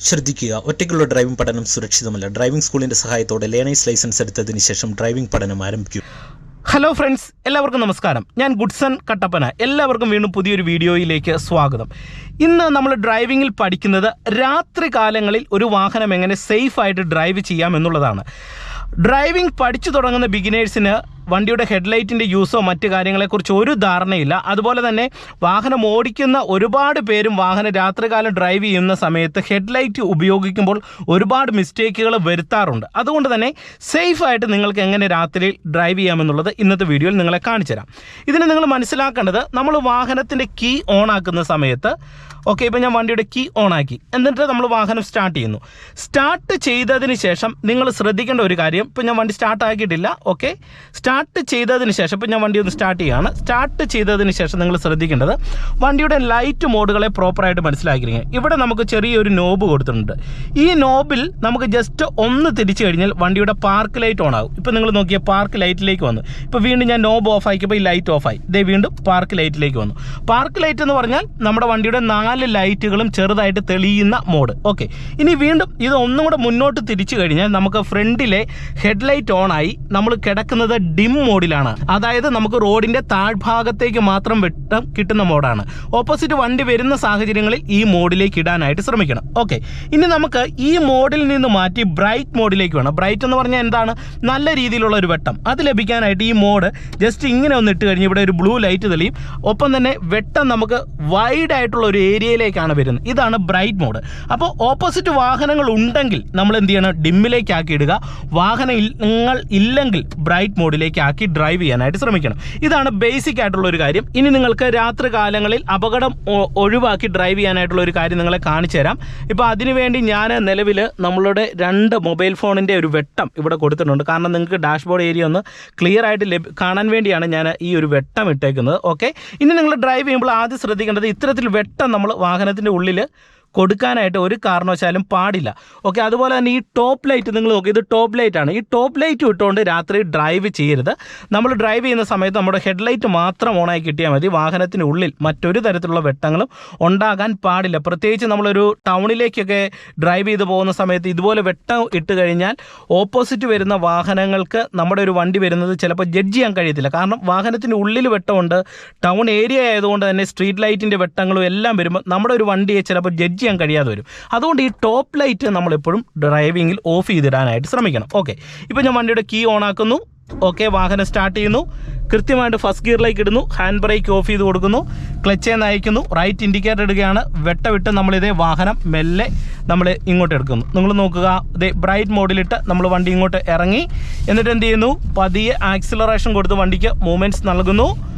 ശ്രദ്ധിക്കുക. ഒറ്റയ്ക്കുള്ള ഡ്രൈവിംഗ് പഠനം സുരക്ഷിതമല്ല. ഡ്രൈവിംഗ് സ്കൂളിന്റെ സഹായത്തോടെ ലേണേഴ്സ് ലൈസൻസ് എടുത്തതിന് ശേഷം ഡ്രൈവിംഗ് പഠനം ആരംഭിക്കും. ഹലോ ഫ്രണ്ട്സ് എല്ലാവർക്കും നമസ്കാരം. ഞാൻ ഗുഡ്സൺ കട്ടപ്പന. എല്ലാവർക്കും വീണ്ടും പുതിയൊരു വീഡിയോയിലേക്ക് സ്വാഗതം. ഇന്ന് നമ്മൾ ഡ്രൈവിങ്ങിൽ പഠിക്കുന്നത് രാത്രി കാലങ്ങളിൽ ഒരു വാഹനം എങ്ങനെ സേഫായിട്ട് ഡ്രൈവ് ചെയ്യാം എന്നുള്ളതാണ്. ഡ്രൈവിംഗ് പഠിച്ചു തുടങ്ങുന്ന ബിഗിനേഴ്സിന് വണ്ടിയുടെ ഹെഡ്ലൈറ്റിന്റെ യൂസോ മറ്റ് കാര്യങ്ങളെക്കുറിച്ച് ഒരു ധാരണയില്ല. അതുപോലെ തന്നെ വാഹനം ഓടിക്കുന്ന ഒരുപാട് പേരും വാഹനം രാത്രികാലം ഡ്രൈവ് ചെയ്യുന്ന സമയത്ത് ഹെഡ്ലൈറ്റ് ഉപയോഗിക്കുമ്പോൾ ഒരുപാട് മിസ്റ്റേക്കുകൾ വരുത്താറുണ്ട്. അതുകൊണ്ട് തന്നെ സേഫായിട്ട് നിങ്ങൾക്ക് എങ്ങനെ രാത്രി ഡ്രൈവ് ചെയ്യാമെന്നുള്ളത് ഇന്നത്തെ വീഡിയോയിൽ നിങ്ങളെ കാണിച്ചു തരാം. ഇതിന് നിങ്ങൾ മനസ്സിലാക്കേണ്ടത് നമ്മൾ വാഹനത്തിന്റെ കീ ഓൺ ആക്കുന്ന സമയത്ത് ഓക്കെ ഇപ്പോൾ ഞാൻ വണ്ടിയുടെ കീ ഓൺ ആക്കി എന്നിട്ട് നമ്മൾ വാഹനം സ്റ്റാർട്ട് ചെയ്യുന്നു. സ്റ്റാർട്ട് ചെയ്തതിന് ശേഷം നിങ്ങൾ ശ്രദ്ധിക്കേണ്ട ഒരു കാര്യം ഇപ്പോൾ ഞാൻ വണ്ടി സ്റ്റാർട്ട് ആക്കിയിട്ടില്ല ഓക്കെ. സ്റ്റാർട്ട് ചെയ്തതിന് ശേഷം ഇപ്പോൾ ഞാൻ വണ്ടി ഒന്ന് സ്റ്റാർട്ട് ചെയ്യുകയാണ് സ്റ്റാർട്ട് ചെയ്തതിന് ശേഷം നിങ്ങൾ ശ്രദ്ധിക്കേണ്ടത് വണ്ടിയുടെ ലൈറ്റ് മോഡുകളെ പ്രോപ്പറായിട്ട് മനസ്സിലാക്കിയിരിക്കുക. ഇവിടെ നമുക്ക് ചെറിയൊരു നോബ് കൊടുത്തിട്ടുണ്ട്. ഈ നോബിൽ നമുക്ക് ജസ്റ്റ് ഒന്ന് തിരിച്ചു കഴിഞ്ഞാൽ വണ്ടിയുടെ പാർക്ക് ലൈറ്റ് ഓൺ ആകും. ഇപ്പോൾ നിങ്ങൾ നോക്കിയ പാർക്ക് ലൈറ്റിലേക്ക് വന്നു. ഇപ്പോൾ വീണ്ടും ഞാൻ നോബ് ഓഫ് ആക്കിയപ്പോൾ ഈ ലൈറ്റ് ഓഫ് ആയി. ഇതേ വീണ്ടും പാർക്ക് ലൈറ്റിലേക്ക് വന്നു. പാർക്ക് ലൈറ്റ് എന്ന് പറഞ്ഞാൽ നമ്മുടെ വണ്ടിയുടെ നാല് ലൈറ്റുകളും ചെറുതായിട്ട് തെളിയുന്ന മോഡ് ഓക്കെ ഇനി വീണ്ടും ഇത് ഒന്നും കൂടെ മുന്നോട്ട് തിരിച്ചു കഴിഞ്ഞാൽ നമുക്ക് ഫ്രണ്ടിലെ ഹെഡ്ലൈറ്റ് ഓൺ ആയി നമ്മൾ കിടക്കുന്നത് ഡിം മോഡിലാണ്. അതായത് നമുക്ക് റോഡിന്റെ താഴ്ഭാഗത്തേക്ക് മാത്രം വെട്ടം കിട്ടുന്ന മോഡാണ്. ഓപ്പോസിറ്റ് വണ്ടി വരുന്ന സാഹചര്യങ്ങളിൽ ഈ മോഡിലേക്ക് ഇടാനായിട്ട് ശ്രമിക്കണം. ഓക്കെ. ഇനി നമുക്ക് ഈ മോഡിൽ നിന്ന് മാറ്റി ബ്രൈറ്റ് മോഡിലേക്ക് വേണം. ബ്രൈറ്റ് എന്ന് പറഞ്ഞാൽ എന്താണ്? നല്ല രീതിയിലുള്ള ഒരു വെട്ടം. അത് ലഭിക്കാനായിട്ട് ഈ മോഡ് ജസ്റ്റ് ഇങ്ങനെ ഒന്ന് ഇട്ട് കഴിഞ്ഞ് ഇവിടെ ഒരു ബ്ലൂ ലൈറ്റ് തെളിയും. ഒപ്പം തന്നെ വെട്ടം നമുക്ക് വൈഡ് ആയിട്ടുള്ള ഒരു ഏരിയയിലേക്കാണ് വരുന്നത്. ഇതാണ് ബ്രൈറ്റ് മോഡ്. അപ്പോൾ ഓപ്പോസിറ്റ് വാഹനങ്ങൾ ഉണ്ടെങ്കിൽ നമ്മൾ എന്ത് ചെയ്യണം? ഡിമ്മിലേക്ക് ആക്കി ഇടുക വാഹനങ്ങൾ ഇല്ലെങ്കിൽ ബ്രൈറ്റ് മോഡിലേക്ക് ആക്കി ഡ്രൈവ് ചെയ്യാനായിട്ട് ശ്രമിക്കണം. ഇതാണ് ബേസിക് ആയിട്ടുള്ള ഒരു കാര്യം. ഇനി നിങ്ങൾക്ക് രാത്രി കാലങ്ങളിൽ അപകടം ഒഴിവാക്കി ഡ്രൈവ് ചെയ്യാനായിട്ടുള്ള ഒരു കാര്യം നിങ്ങളെ കാണിച്ചു തരാം. ഇപ്പോൾ അതിനുവേണ്ടി ഞാൻ നിലവിൽ നമ്മളുടെ രണ്ട് മൊബൈൽ ഫോണിന്റെ ഒരു വെട്ടം ഇവിടെ കൊടുത്തിട്ടുണ്ട്. കാരണം നിങ്ങൾക്ക് ഡാഷ്ബോർഡ് ഏരിയ ഒന്ന് ക്ലിയർ ആയിട്ട് കാണാൻ വേണ്ടിയാണ് ഞാൻ ഈ ഒരു വെട്ടം ഇട്ടേക്കുന്നത്. ഓക്കെ ഇനി നിങ്ങൾ ഡ്രൈവ് ചെയ്യുമ്പോൾ ആദ്യം ശ്രദ്ധിക്കേണ്ടത് ഇത്തരത്തിൽ വെട്ടം നമ്മൾ വാഹനത്തിന്റെ ഉള്ളിൽ കൊടുക്കാനായിട്ട് ഒരു കാരണവശാലും പാടില്ല. ഓക്കെ അതുപോലെ തന്നെ ഈ ടോപ്പ് ലൈറ്റ് നിങ്ങൾ നോക്കി ഇത് ടോപ്പ് ലൈറ്റ് ആണ്. ഈ ടോപ്പ് ലൈറ്റ് ഇട്ടുകൊണ്ട് രാത്രി ഡ്രൈവ് ചെയ്യരുത്. നമ്മൾ ഡ്രൈവ് ചെയ്യുന്ന സമയത്ത് നമ്മുടെ ഹെഡ് ലൈറ്റ് മാത്രം ഓണായി കിട്ടിയാൽ മതി. വാഹനത്തിനുള്ളിൽ മറ്റൊരു തരത്തിലുള്ള വെട്ടങ്ങളും ഉണ്ടാകാൻ പാടില്ല. പ്രത്യേകിച്ച് നമ്മളൊരു ടൗണിലേക്കൊക്കെ ഡ്രൈവ് ചെയ്ത് പോകുന്ന സമയത്ത് ഇതുപോലെ വെട്ടം ഇട്ട് കഴിഞ്ഞാൽ ഓപ്പോസിറ്റ് വരുന്ന വാഹനങ്ങൾക്ക് നമ്മുടെ ഒരു വണ്ടി വരുന്നത് ചിലപ്പോൾ ജഡ്ജ് ചെയ്യാൻ കഴിയത്തില്ല. കാരണം വാഹനത്തിന് ഉള്ളിൽ വെട്ടമുണ്ട്. ടൗൺ ഏരിയ ആയതുകൊണ്ട് തന്നെ സ്ട്രീറ്റ് ലൈറ്റിന്റെ വെട്ടങ്ങളും എല്ലാം വരുമ്പോൾ നമ്മുടെ ഒരു വണ്ടിയെ ചിലപ്പോൾ ജഡ്ജ് ചെയ്യാൻ കഴിയാതെ വരും. അതുകൊണ്ട് ഈ ടോപ്പ് ലൈറ്റ് നമ്മളെപ്പോഴും ഡ്രൈവിങ്ങിൽ ഓഫ് ചെയ്തിടാനായിട്ട് ശ്രമിക്കണം. ഓക്കെ ഇപ്പോൾ ഞാൻ വണ്ടിയുടെ കീ ഓൺ ആക്കുന്നു. ഓക്കെ വാഹനം സ്റ്റാർട്ട് ചെയ്യുന്നു. കൃത്യമായിട്ട് ഫസ്റ്റ് ഗിയറിലേക്ക് ഇടുന്നു. ഹാൻഡ് ബ്രേക്ക് ഓഫ് ചെയ്ത് കൊടുക്കുന്നു. ക്ലച്ച് നയിക്കുന്നു. റൈറ്റ് ഇൻഡിക്കേറ്റർ ഇടുകയാണ്. വെട്ടവിട്ട് നമ്മളിതേ വാഹനം മെല്ലെ നമ്മൾ ഇങ്ങോട്ട് എടുക്കുന്നു. നിങ്ങൾ നോക്കുക ഇതേ ബ്രൈറ്റ് മോഡിലിട്ട് നമ്മൾ വണ്ടി ഇങ്ങോട്ട് ഇറങ്ങി. എന്നിട്ട് എന്ത് ചെയ്യുന്നു? പതിയെ ആക്സിലറേഷൻ കൊടുത്ത് വണ്ടിക്ക് മൂവ്മെന്റ്സ് നൽകുന്നു.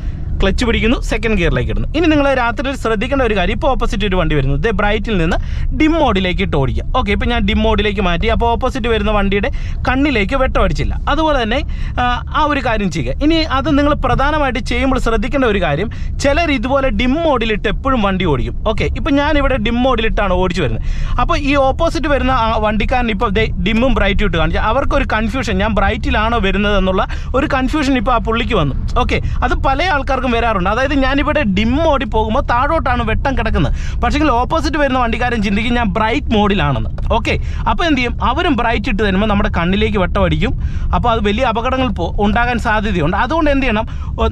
ക്ലച്ച് പിടിക്കുന്നു സെക്കൻഡ് ഗിയറിലേക്ക് ഇടുന്നു. ഇനി നിങ്ങൾ രാത്രിയിൽ ശ്രദ്ധിക്കേണ്ട ഒരു കാര്യം ഇപ്പോൾ ഓപ്പോസിറ്റ് ഒരു വണ്ടി വരുന്നു. ദേ ബ്രൈറ്റിൽ നിന്ന് ഡിം മോഡിലേക്ക് ഇട്ട് ഓടിക്കുക. ഓക്കെ ഇപ്പോൾ ഞാൻ ഡിം മോഡിലേക്ക് മാറ്റി അപ്പോൾ ഓപ്പോസിറ്റ് വരുന്ന വണ്ടിയുടെ കണ്ണിലേക്ക് വെട്ടമടിച്ചില്ല അതുപോലെ തന്നെ ആ, ഒരു കാര്യം ചെയ്യുക. ഇനി അത് നിങ്ങൾ പ്രധാനമായിട്ട് ചെയ്യുമ്പോൾ ശ്രദ്ധിക്കേണ്ട ഒരു കാര്യം ചിലർ ഇതുപോലെ ഡിം മോഡിലിട്ട് എപ്പോഴും വണ്ടി ഓടിക്കും. ഓക്കെ ഞാൻ ഇവിടെ ഡിം മോഡിലിട്ടാണ് ഓടിച്ചു വരുന്നത്. അപ്പോൾ ഈ ഓപ്പോസിറ്റ് വരുന്ന വണ്ടിക്കാരൻ ഇപ്പോൾ ഡിമ്മും ബ്രൈറ്റും ഇട്ട് കാണിച്ചു. അവർക്കൊരു കൺഫ്യൂഷൻ ഞാൻ ബ്രൈറ്റിലാണോ വരുന്നത് എന്നുള്ള ഒരു കൺഫ്യൂഷൻ ഇപ്പോൾ ആ പുള്ളിക്ക് വന്നു. ഓക്കെ അത് പല ആൾക്കാർക്കും വരാറുണ്ട്. അതായത് ഞാനിവിടെ ഡിം മോഡിൽ പോകുമ്പോൾ താഴോട്ടാണ് വെട്ടം കിടക്കുന്നത്. പക്ഷേ ഓപ്പോസിറ്റ് വരുന്ന വണ്ടിക്കാരൻ ചിന്തിക്കും ഞാൻ ബ്രൈറ്റ് മോഡിലാണെന്ന്. ഓക്കെ അപ്പോൾ എന്ത് ചെയ്യും? അവരും ബ്രൈറ്റ് ഇട്ട് തരുമ്പോൾ നമ്മുടെ കണ്ണിലേക്ക് വെട്ടം അടിക്കും. അപ്പോൾ അത് വലിയ അപകടങ്ങൾ പോ- ഉണ്ടാകാൻ സാധ്യതയുണ്ട്. അതുകൊണ്ട് എന്ത് ചെയ്യണം?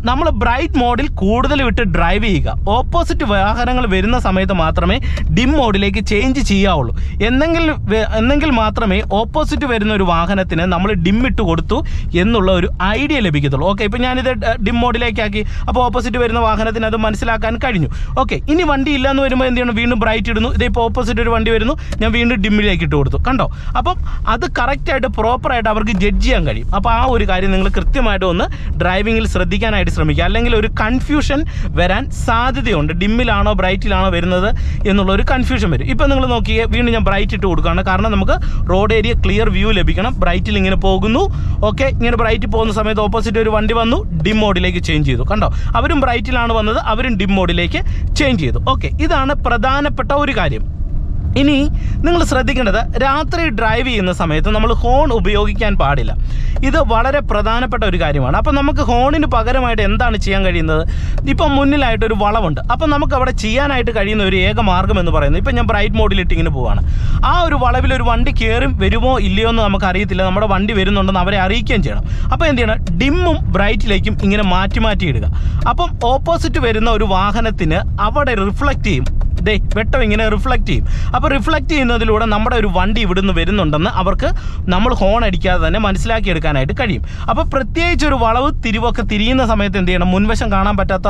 നമ്മൾ ബ്രൈറ്റ് മോഡിൽ കൂടുതൽ വിട്ട് ഡ്രൈവ് ചെയ്യുക. ഓപ്പോസിറ്റ് വാഹനങ്ങൾ വരുന്ന സമയത്ത് മാത്രമേ ഡിം മോഡിലേക്ക് ചേഞ്ച് ചെയ്യാവുള്ളൂ. എന്നെങ്കിൽ എന്നെങ്കിൽ മാത്രമേ ഓപ്പോസിറ്റ് വരുന്ന ഒരു വാഹനത്തിന് നമ്മൾ ഡിം ഇട്ട് കൊടുത്തു എന്നുള്ള ഒരു ഐഡിയ ലഭിക്കത്തുള്ളൂ. ഓക്കെ ഇപ്പോൾ ഞാനിത് ഡിം മോഡിലേക്കാക്കി. അപ്പോൾ ഓപ്പോസിറ്റ് വരുന്ന വാഹനത്തിന് അത് മനസ്സിലാക്കാൻ കഴിഞ്ഞു. ഓക്കെ ഇനി വണ്ടി ഇല്ല എന്ന് വരുമ്പോൾ എന്ത് ചെയ്യണം? വീണ്ടും ബ്രൈറ്റ് ഇടുന്നു. ഇതേ ഇപ്പോൾ ഓപ്പോസിറ്റ് ഒരു വണ്ടി വരുന്നു. ഞാൻ വീണ്ടും ഡിമ്മിലേക്ക് ഇട്ട് കൊടുത്തു. കണ്ടോ? അപ്പം അത് കറക്റ്റായിട്ട് പ്രോപ്പറായിട്ട് അവർക്ക് ജഡ്ജ് ചെയ്യാൻ കഴിയും. അപ്പോൾ ആ ഒരു കാര്യം നിങ്ങൾ കൃത്യമായിട്ട് ഒന്ന് ഡ്രൈവിങ്ങിൽ ശ്രദ്ധിക്കാനായിട്ട് ശ്രമിക്കുക. അല്ലെങ്കിൽ ഒരു കൺഫ്യൂഷൻ വരാൻ സാധ്യതയുണ്ട്. ഡിമ്മിലാണോ ബ്രൈറ്റിലാണോ വരുന്നത് എന്നുള്ള ഒരു കൺഫ്യൂഷൻ വരും. ഇപ്പം നിങ്ങൾ നോക്കിയേ വീണ്ടും ഞാൻ ബ്രൈറ്റ് ഇട്ട് കൊടുക്കുകയാണ്. കാരണം നമുക്ക് റോഡ് ഏരിയ ക്ലിയർ വ്യൂ ലഭിക്കണം. ബ്രൈറ്റിൽ ഇങ്ങനെ പോകുന്നു. ഓക്കെ ഇങ്ങനെ ബ്രൈറ്റ് പോകുന്ന സമയത്ത് ഓപ്പോസിറ്റ് ഒരു വണ്ടി വന്നു. ഡിം മോഡിലേക്ക് ചേഞ്ച് ചെയ്തു. കണ്ടോ? അവരും ബ്രൈറ്റിലാണ് വന്നത് അവരും ഡിം മോഡിലേക്ക് ചേഞ്ച് ചെയ്തു. ഓക്കെ ഇതാണ് പ്രധാനപ്പെട്ട ഒരു കാര്യം. ഇനി നിങ്ങൾ ശ്രദ്ധിക്കേണ്ടത് രാത്രി ഡ്രൈവ് ചെയ്യുന്ന സമയത്ത് നമ്മൾ ഹോൺ ഉപയോഗിക്കാൻ പാടില്ല. ഇത് വളരെ പ്രധാനപ്പെട്ട ഒരു കാര്യമാണ്. അപ്പം നമുക്ക് ഹോണിന് പകരമായിട്ട് എന്താണ് ചെയ്യാൻ കഴിയുന്നത്? ഇപ്പം മുന്നിലായിട്ടൊരു വളവുണ്ട്. അപ്പം നമുക്ക് അവിടെ ചെയ്യാനായിട്ട് കഴിയുന്ന ഒരു ഏക മാർഗം എന്ന് പറയുന്നത് ഇപ്പം ഞാൻ ബ്രൈറ്റ് മോഡിലിട്ട് ഇങ്ങനെ പോവാണ്. ആ ഒരു വളവിൽ ഒരു വണ്ടി കയറും വരുമോ ഇല്ലയോ എന്ന് നമുക്ക് അറിയത്തില്ല. നമ്മുടെ വണ്ടി വരുന്നുണ്ടെന്ന് അവരെ അറിയിക്കുകയും ചെയ്യണം. അപ്പോൾ എന്ത് ചെയ്യണം? ഡിമ്മും ബ്രൈറ്റിലേക്കും ഇങ്ങനെ മാറ്റി മാറ്റി ഇടുക. അപ്പം ഓപ്പോസിറ്റ് വരുന്ന ഒരു വാഹനത്തിന് അവിടെ റിഫ്ലക്റ്റ് ചെയ്യും. ദേ വെട്ടം ഇങ്ങനെ റിഫ്ലക്റ്റ് ചെയ്യും. അപ്പോൾ റിഫ്ലക്റ്റ് ചെയ്യുന്നതിലൂടെ നമ്മുടെ ഒരു വണ്ടി ഇവിടുന്ന് വരുന്നുണ്ടെന്ന് അവർക്ക് നമ്മൾ ഹോൺ അടിക്കാതെ തന്നെ മനസ്സിലാക്കിയെടുക്കാനായിട്ട് കഴിയും. അപ്പോൾ പ്രത്യേകിച്ച് ഒരു വളവ് തിരിവൊക്കെ തിരിയുന്ന സമയത്ത് എന്ത് ചെയ്യണം? മുൻവശം കാണാൻ പറ്റാത്ത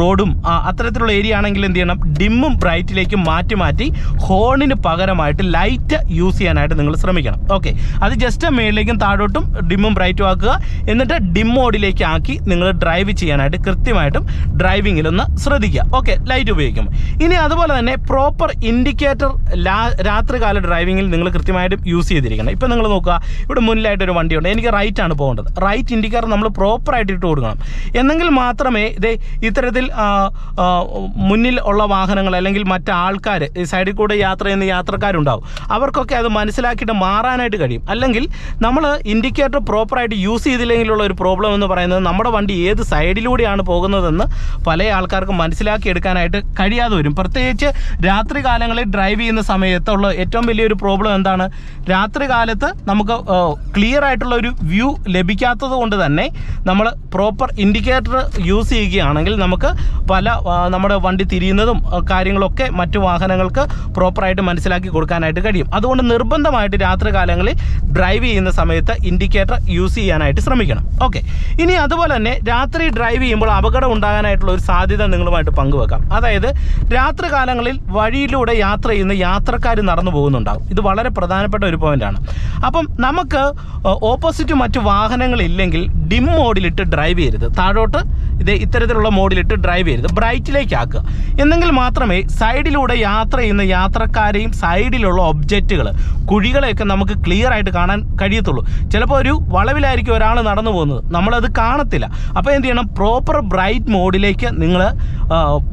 റോഡും അത്തരത്തിലുള്ള ഏരിയ ആണെങ്കിൽ എന്ത് ചെയ്യണം? ഡിമ്മും ബ്രൈറ്റിലേക്കും മാറ്റി മാറ്റി ഹോണിന് പകരമായിട്ട് ലൈറ്റ് യൂസ് ചെയ്യാനായിട്ട് നിങ്ങൾ ശ്രമിക്കണം. ഓക്കെ അത് ജസ്റ്റ് മേളിലേക്കും താഴോട്ടും ഡിമ്മും ബ്രൈറ്റും ആക്കുക. എന്നിട്ട് ഡിം മോഡിലേക്ക് ആക്കി നിങ്ങൾ ഡ്രൈവ് ചെയ്യാനായിട്ട് കൃത്യമായിട്ടും ഡ്രൈവിങ്ങിലൊന്ന് ശ്രദ്ധിക്കുക. ഓക്കെ ലൈറ്റ് ഉപയോഗിക്കും. ഇനി അതുപോലെ തന്നെ പ്രോപ്പർ ഇൻഡിക്കേറ്റർ രാത്രികാല ഡ്രൈവിങ്ങിൽ നിങ്ങൾ കൃത്യമായിട്ടും യൂസ് ചെയ്തിരിക്കണം. ഇപ്പം നിങ്ങൾ നോക്കുക ഇവിടെ മുന്നിലായിട്ട് ഒരു വണ്ടിയുണ്ട്. എനിക്ക് റൈറ്റ് ആണ് പോകേണ്ടത്. റൈറ്റ് ഇൻഡിക്കേറ്റർ നമ്മൾ പ്രോപ്പറായിട്ട് ഇട്ട് കൊടുക്കണം. എന്നെങ്കിൽ മാത്രമേ ഇതേ ഇത്തരത്തിൽ മുന്നിൽ ഉള്ള വാഹനങ്ങൾ അല്ലെങ്കിൽ മറ്റ് ആൾക്കാർ ഈ സൈഡിൽ കൂടെ യാത്ര ചെയ്യുന്ന യാത്രക്കാരുണ്ടാവും. അവർക്കൊക്കെ അത് മനസ്സിലാക്കിയിട്ട് മാറാനായിട്ട് കഴിയും. അല്ലെങ്കിൽ നമ്മൾ ഇൻഡിക്കേറ്റർ പ്രോപ്പറായിട്ട് യൂസ് ചെയ്തില്ലെങ്കിലുള്ള ഒരു പ്രോബ്ലം എന്ന് പറയുന്നത് നമ്മുടെ വണ്ടി ഏത് സൈഡിലൂടെയാണ് പോകുന്നതെന്ന് പല ആൾക്കാർക്കും മനസ്സിലാക്കി എടുക്കാനായിട്ട് കഴിയാതെ വരും. പ്രത്യേകിച്ച് രാത്രി കാലങ്ങളിൽ ഡ്രൈവ് ചെയ്യുന്ന സമയത്തുള്ള ഏറ്റവും വലിയൊരു പ്രോബ്ലം എന്താണ്? രാത്രി കാലത്ത് നമുക്ക് ക്ലിയർ ആയിട്ടുള്ള ഒരു വ്യൂ ലഭിക്കാത്തത് കൊണ്ട് തന്നെ നമ്മൾ പ്രോപ്പർ ഇൻഡിക്കേറ്റർ യൂസ് ചെയ്യുകയാണെങ്കിൽ നമുക്ക് പല നമ്മുടെ വണ്ടി തിരിയുന്നതും കാര്യങ്ങളൊക്കെ മറ്റു വാഹനങ്ങൾക്ക് പ്രോപ്പറായിട്ട് മനസ്സിലാക്കി കൊടുക്കാനായിട്ട് കഴിയും. അതുകൊണ്ട് നിർബന്ധമായിട്ട് രാത്രി കാലങ്ങളിൽ ഡ്രൈവ് ചെയ്യുന്ന സമയത്ത് ഇൻഡിക്കേറ്റർ യൂസ് ചെയ്യാനായിട്ട് ശ്രമിക്കണം. ഓക്കെ ഇനി അതുപോലെ തന്നെ രാത്രി ഡ്രൈവ് ചെയ്യുമ്പോൾ അപകടം ഉണ്ടാകാനായിട്ടുള്ള ഒരു സാധ്യത നിങ്ങളുമായിട്ട് പങ്കുവെക്കാം. അതായത് രാത്രി കാലങ്ങളിൽ വഴിയിലൂടെ യാത്ര ചെയ്യുന്ന യാത്രക്കാർ നടന്നു പോകുന്നുണ്ടാവും. ഇത് വളരെ പ്രധാനപ്പെട്ട ഒരു പോയിന്റാണ്. അപ്പം നമുക്ക് ഓപ്പോസിറ്റ് മറ്റു വാഹനങ്ങളില്ലെങ്കിൽ ഡിം മോഡിലിട്ട് ഡ്രൈവ് ചെയ്യരുത്. താഴോട്ട് ഇത് ഇത്തരത്തിലുള്ള മോഡിലിട്ട് ഡ്രൈവ് ചെയ്യരുത്. ബ്രൈറ്റിലേക്ക് ആക്കുക. എന്നെങ്കിൽ മാത്രമേ സൈഡിലൂടെ യാത്ര ചെയ്യുന്ന യാത്രക്കാരെയും സൈഡിലുള്ള ഒബ്ജക്റ്റുകൾ കുഴികളെയൊക്കെ നമുക്ക് ക്ലിയർ ആയിട്ട് കാണാൻ കഴിയത്തുള്ളൂ. ചിലപ്പോൾ ഒരു വളവിലായിരിക്കും ഒരാൾ നടന്നു പോകുന്നത്. നമ്മളത് കാണത്തില്ല. അപ്പോൾ എന്ത് ചെയ്യണം? പ്രോപ്പർ ബ്രൈറ്റ് മോഡിലേക്ക് നിങ്ങൾ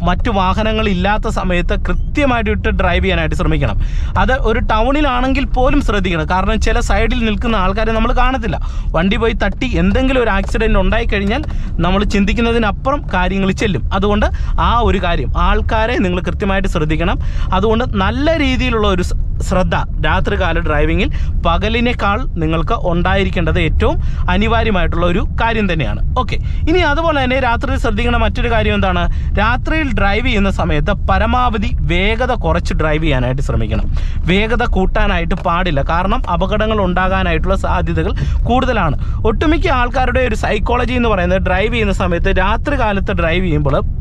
മറ്റു വാഹനങ്ങളില്ലാത്ത സമയത്ത് കൃത്യമായിട്ട് ഇട്ട് ഡ്രൈവ് ചെയ്യാനായിട്ട് ശ്രമിക്കണം. അത് ഒരു ടൗണിലാണെങ്കിൽ പോലും ശ്രദ്ധിക്കണം. കാരണം ചില സൈഡിൽ നിൽക്കുന്ന ആൾക്കാരെ നമ്മൾ കാണത്തില്ല. വണ്ടി പോയി തട്ടി എന്തെങ്കിലും ഒരു ആക്സിഡന്റ് ഉണ്ടായിക്കഴിഞ്ഞാൽ നമ്മൾ ചിന്തിക്കുന്നതിനപ്പുറം കാര്യങ്ങൾ ചെല്ലും. അതുകൊണ്ട് ആ ഒരു കാര്യം ആൾക്കാരെ നിങ്ങൾ കൃത്യമായിട്ട് ശ്രദ്ധിക്കണം. അതുകൊണ്ട് നല്ല രീതിയിലുള്ള ഒരു ശ്രദ്ധ രാത്രികാല ഡ്രൈവിങ്ങിൽ പകലിനേക്കാൾ നിങ്ങൾക്ക് ഉണ്ടായിരിക്കേണ്ടത് ഏറ്റവും അനിവാര്യമായിട്ടുള്ള ഒരു കാര്യം തന്നെയാണ്. ഓക്കെ. ഇനി അതുപോലെ തന്നെ രാത്രിയിൽ ശ്രദ്ധിക്കേണ്ട മറ്റൊരു കാര്യം എന്താണ്? രാത്രിയിൽ ഡ്രൈവ് ചെയ്യുന്ന സമയത്ത് പരമാവധി വേഗത കുറച്ച് ഡ്രൈവ് ചെയ്യാനായിട്ട് ശ്രമിക്കണം. വേഗത കൂട്ടാനായിട്ട് പാടില്ല. കാരണം അപകടങ്ങൾ ഉണ്ടാകാനായിട്ടുള്ള സാധ്യതകൾ കൂടുതലാണ്. ഒട്ടുമിക്ക ആൾക്കാരുടെ ഒരു സൈക്കോളജി എന്ന് പറയുന്നത് ഡ്രൈവ് ചെയ്യുന്ന സമയത്ത് രാത്രി കാലത്ത് ഡ്രൈവ് ചെയ്യുമ്പോൾ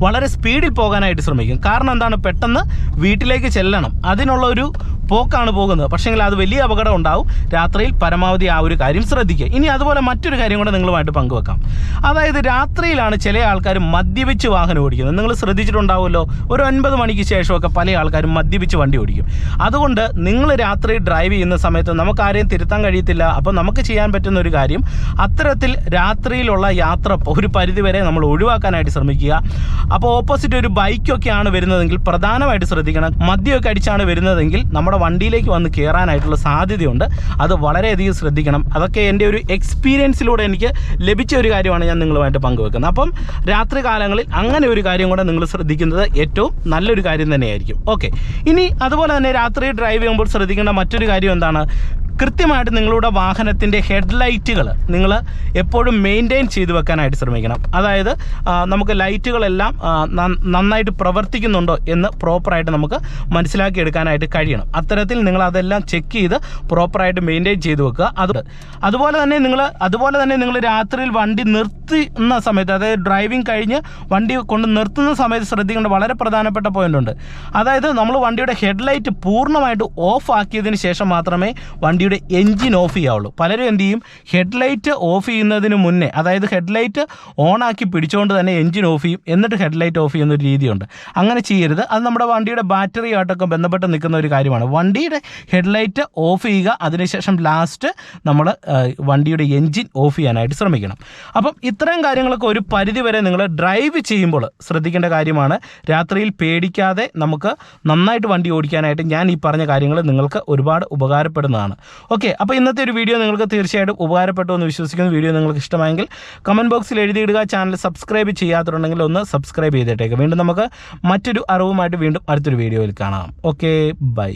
വളരെ സ്പീഡിൽ പോകാനായിട്ട് ശ്രമിക്കും. കാരണം എന്താണ്? പെട്ടെന്ന് വീട്ടിലേക്ക് ചെല്ലണം. അതിനുള്ള ഒരു പോക്കാണ് പോകുന്നത്. പക്ഷേങ്കിൽ അത് വലിയ അപകടം ഉണ്ടാവും. രാത്രിയിൽ പരമാവധി ആ ഒരു കാര്യം ശ്രദ്ധിക്കുക. ഇനി അതുപോലെ മറ്റൊരു കാര്യം കൂടെ നിങ്ങളുമായിട്ട് പങ്കുവെക്കാം. അതായത് രാത്രിയിലാണ് ചില ആൾക്കാർ മദ്യപിച്ച് വാഹനം ഓടിക്കുന്നത്. നിങ്ങൾ ശ്രദ്ധിച്ചിട്ടുണ്ടാവുമല്ലോ? ഒരു ഒൻപത് മണിക്ക് ശേഷമൊക്കെ പല ആൾക്കാരും മദ്യപിച്ച് വണ്ടി ഓടിക്കും. അതുകൊണ്ട് നിങ്ങൾ രാത്രി ഡ്രൈവ് ചെയ്യുന്ന സമയത്ത് നമുക്ക് ആരെയും തിരുത്താൻ കഴിയത്തില്ല. അപ്പോൾ നമുക്ക് ചെയ്യാൻ പറ്റുന്ന ഒരു കാര്യം അത്തരത്തിൽ രാത്രിയിലുള്ള യാത്ര ഒരു പരിധിവരെ നമ്മൾ ഒഴിവാക്കാനായിട്ട് ശ്രമിക്കുക. അപ്പോൾ ഓപ്പോസിറ്റ് ഒരു ബൈക്കൊക്കെയാണ് വരുന്നതെങ്കിൽ പ്രധാനമായിട്ട് ശ്രദ്ധിക്കണം. മദ്യമൊക്കെ അടിച്ചാണ് വരുന്നതെങ്കിൽ നമ്മുടെ വണ്ടിയിലേക്ക് വന്ന് കയറാനായിട്ടുള്ള സാധ്യതയുണ്ട്. അത് വളരെയധികം ശ്രദ്ധിക്കണം. അതൊക്കെ എന്റെ ഒരു എക്സ്പീരിയൻസിലൂടെ എനിക്ക് ലഭിച്ച ഒരു കാര്യമാണ് ഞാൻ നിങ്ങളുമായിട്ട് പങ്കുവെക്കുന്നത്. അപ്പം രാത്രി കാലങ്ങളിൽ അങ്ങനെ ഒരു കാര്യം കൂടെ നിങ്ങൾ ശ്രദ്ധിക്കുന്നത് ഏറ്റവും നല്ലൊരു കാര്യം തന്നെയായിരിക്കും. ഓക്കെ ഇനി അതുപോലെ തന്നെ രാത്രി ഡ്രൈവ് ചെയ്യുമ്പോൾ ശ്രദ്ധിക്കേണ്ട മറ്റൊരു കാര്യം എന്താണ്? കൃത്യമായിട്ട് നിങ്ങളുടെ വാഹനത്തിന്റെ ഹെഡ്ലൈറ്റുകൾ നിങ്ങൾ എപ്പോഴും മെയിന്റെയിൻ ചെയ്തു വെക്കാനായിട്ട് ശ്രമിക്കണം. അതായത് നമുക്ക് ലൈറ്റുകളെല്ലാം നന്നായിട്ട് പ്രവർത്തിക്കുന്നുണ്ടോ എന്ന് പ്രോപ്പറായിട്ട് നമുക്ക് മനസ്സിലാക്കി എടുക്കാനായിട്ട് കഴിയണം. അത്തരത്തിൽ നിങ്ങൾ അതെല്ലാം ചെക്ക് ചെയ്ത് പ്രോപ്പറായിട്ട് മെയിന്റെയിൻ ചെയ്തു വെക്കുക. അത് അതുപോലെ തന്നെ നിങ്ങൾ അതുപോലെ തന്നെ നിങ്ങൾ രാത്രിയിൽ വണ്ടി നിർത്തുന്ന സമയത്ത് അതായത് ഡ്രൈവിംഗ് കഴിഞ്ഞ് വണ്ടി കൊണ്ട് നിർത്തുന്ന സമയത്ത് ശ്രദ്ധിക്കേണ്ട വളരെ പ്രധാനപ്പെട്ട പോയിന്റ് ഉണ്ട് അതായത് നമ്മൾ വണ്ടിയുടെ ഹെഡ്ലൈറ്റ് പൂർണമായിട്ട് ഓഫ് ആക്കിയതിന് ശേഷം മാത്രമേ വണ്ടി വണ്ടിയുടെ എൻജിൻ ഓഫ് ചെയ്യാവുള്ളൂ. പലരും എന്ത് ചെയ്യും? ഹെഡ്ലൈറ്റ് ഓഫ് ചെയ്യുന്നതിന് മുന്നേ അതായത് ഹെഡ്ലൈറ്റ് ഓണാക്കി പിടിച്ചുകൊണ്ട് തന്നെ എൻജിൻ ഓഫ് ചെയ്യും എന്നിട്ട് ഹെഡ്ലൈറ്റ് ഓഫ് ചെയ്യുന്ന ഒരു രീതിയുണ്ട്. അങ്ങനെ ചെയ്യരുത്. അത് നമ്മുടെ വണ്ടിയുടെ ബാറ്ററി ആയിട്ടൊക്കെ ബന്ധപ്പെട്ട് നിൽക്കുന്ന ഒരു കാര്യമാണ്. വണ്ടിയുടെ ഹെഡ്ലൈറ്റ് ഓഫ് ചെയ്യുക അതിനുശേഷം ലാസ്റ്റ് നമ്മൾ വണ്ടിയുടെ എൻജിൻ ഓഫ് ചെയ്യാനായിട്ട് ശ്രമിക്കണം. അപ്പം ഇത്രയും കാര്യങ്ങളൊക്കെ ഒരു പരിധിവരെ നിങ്ങൾ ഡ്രൈവ് ചെയ്യുമ്പോൾ ശ്രദ്ധിക്കേണ്ട കാര്യമാണ്. രാത്രിയിൽ പേടിക്കാതെ നമുക്ക് നന്നായിട്ട് വണ്ടി ഓടിക്കാനായിട്ട് ഞാൻ ഈ പറഞ്ഞ കാര്യങ്ങൾ നിങ്ങൾക്ക് ഒരുപാട് ഉപകാരപ്പെടുന്നതാണ്. ഓക്കെ അപ്പോൾ ഇന്നത്തെ ഒരു വീഡിയോ നിങ്ങൾക്ക് തീർച്ചയായിട്ടും ഉപകാരപ്പെട്ടു എന്ന് വിശ്വസിക്കുന്ന. വീഡിയോ നിങ്ങൾക്ക് ഇഷ്ടമായെങ്കിൽ കമന്റ് ബോക്സിൽ എഴുതിയിടുക ചാനൽ സബ്സ്ക്രൈബ് ചെയ്യാത്തുണ്ടെങ്കിൽ ഒന്ന് സബ്സ്ക്രൈബ് ചെയ്തിട്ടേക്ക്. വീണ്ടും നമുക്ക് മറ്റൊരു അറിവുമായിട്ട് വീണ്ടും അടുത്തൊരു വീഡിയോയിൽ കാണാം. Okay bye